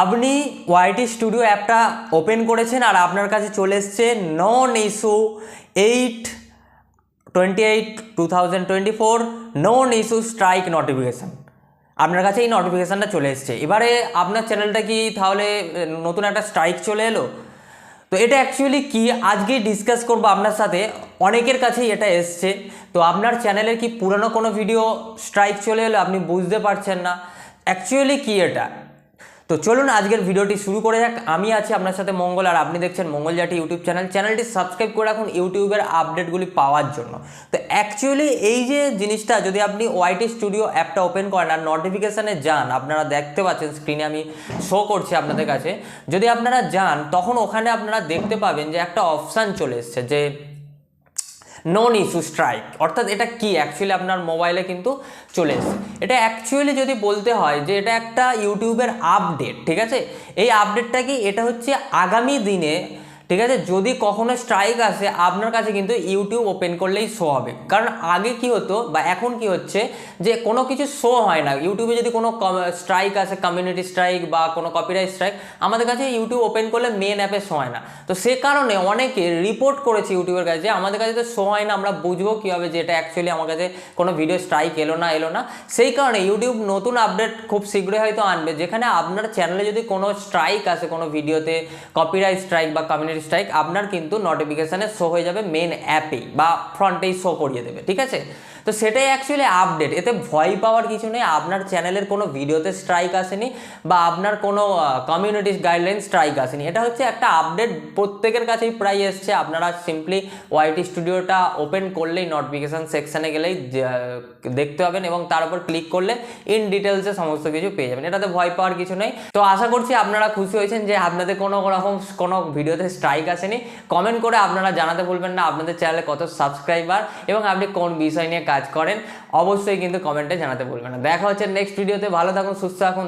আপনি YT studio অ্যাপটা open করেছেন আর আপনার কাছে চলে এসছে non issue eight twenty eight two thousand twenty four non issue strike notification আপনার কাছে এই নোটিফিকেশানটা চলে এসছে। এবারে আপনার চ্যানেলটা কি তাহলে নতুন একটা স্ট্রাইক চলে এলো? তো এটা অ্যাকচুয়ালি কি? আজকে ডিসকাস করব আপনার সাথে। অনেকের কাছেই এটা এসছে। তো আপনার চ্যানেলের কি পুরনো কোনো ভিডিও স্ট্রাইক চলে এলো? আপনি বুঝতে পারছেন না। অ্যাকচুয়ালি কি এটা? তো চলুন আজকের ভিডিওটি শুরু করে যাক। আমি আছি আপনার সাথে মঙ্গল আর আপনি দেখছেন মঙ্গল জাটি ইউটিউব চ্যানেল। চ্যানেলটি সাবস্ক্রাইব করে রাখুন ইউটিউবের আপডেটগুলি পাওয়ার জন্য। তো অ্যাকচুয়ালি এই যে জিনিসটা, যদি আপনি ওয়াইটি স্টুডিও অ্যাপটা ওপেন করেন আর নোটিফিকেশানে যান, আপনারা দেখতে পাচ্ছেন স্ক্রিনে আমি শো করছি আপনাদের কাছে। যদি আপনারা যান, তখন ওখানে আপনারা দেখতে পাবেন যে একটা অপশান চলে এসছে যে নন ইস্যু স্ট্রাইক অর্থাৎ এটা কি? অ্যাকচুয়ালি আপনার মোবাইলে কিন্তু চলে এসেছে। এটা অ্যাকচুয়ালি যদি বলতে হয় যে এটা একটা ইউটিউবের আপডেট ঠিক আছে? এই আপডেটটা কি? এটা হচ্ছে আগামী দিনে ঠিক আছে? যদি কখনো স্ট্রাইক আসে, আপনার কাছে কিন্তু ইউটিউব ওপেন করলেই শো হবে। কারণ আগে কি হতো বা এখন কি হচ্ছে যে, কোনো কিছু শো হয় না। ইউটিউবে যদি কোনো স্ট্রাইক আসে কমিউনিটি স্ট্রাইক বা কোনো কপিরাইট স্ট্রাইক আমাদের কাছে ইউটিউব ওপেন করলে মেন অ্যাপে শো হয় না। তো সে কারণে অনেকে রিপোর্ট করেছে ইউটিউবের কাছে যে, আমাদের কাছে তো শো হয় না, আমরা বুঝব কীভাবে যে, এটা অ্যাকচুয়ালি আমার কাছে কোনো ভিডিও স্ট্রাইক এলো না এলো না। সেই কারণে ইউটিউব নতুন আপডেট খুব শীঘ্রই হয়তো আনবে। যেখানে আপনার চ্যানেলে যদি কোনো স্ট্রাইক আসে, কোনো ভিডিওতে কপিরাইট স্ট্রাইক বা কমিউনিটি স্ট্রাইক আপনার কিন্তু নোটিফিকেশানে শো হয়ে যাবে মেন অ্যাপেই বা ফ্রন্টেই শো করিয়ে দেবে, ঠিক আছে? তো সেটাই অ্যাকচুয়ালি আপডেট এতে ভয় পাওয়ার কিছু নেই। আপনার চ্যানেলের কোনো ভিডিওতে স্ট্রাইক আসেনি বা আপনার কোনো কমিউনিটি গাইডলাইন স্ট্রাইক আসেনি। এটা হচ্ছে একটা আপডেট প্রত্যেকের কাছেই প্রায় এসছে। আপনারা সিম্পলি ওয়াইটি স্টুডিওটা ওপেন করলেই নোটিফিকেশান সেকশানে গেলেই দেখতে পাবেন এবং তার উপর ক্লিক করলে ইন ডিটেলসে সমস্ত কিছু পেয়ে যাবেন। এটাতে ভয় পাওয়ার কিছু নেই। তো আশা করছি আপনারা খুশি হয়েছেন যে আপনাদের কোনো রকম কোনো ভিডিওতে স্ট্রাইক আসেনি। কমেন্ট করে আপনারা জানাতে ভুলবেন না। আপনাদের চ্যানেলে কত সাবস্ক্রাইবার এবং আপনি কোন বিষয় নিয়ে কাজ করেন, অবশ্যই কিন্তু কমেন্টে জানাতে ভুলবেন না। দেখা হচ্ছে নেক্সট ভিডিওতে ভালো থাকুন, সুস্থ থাকুন।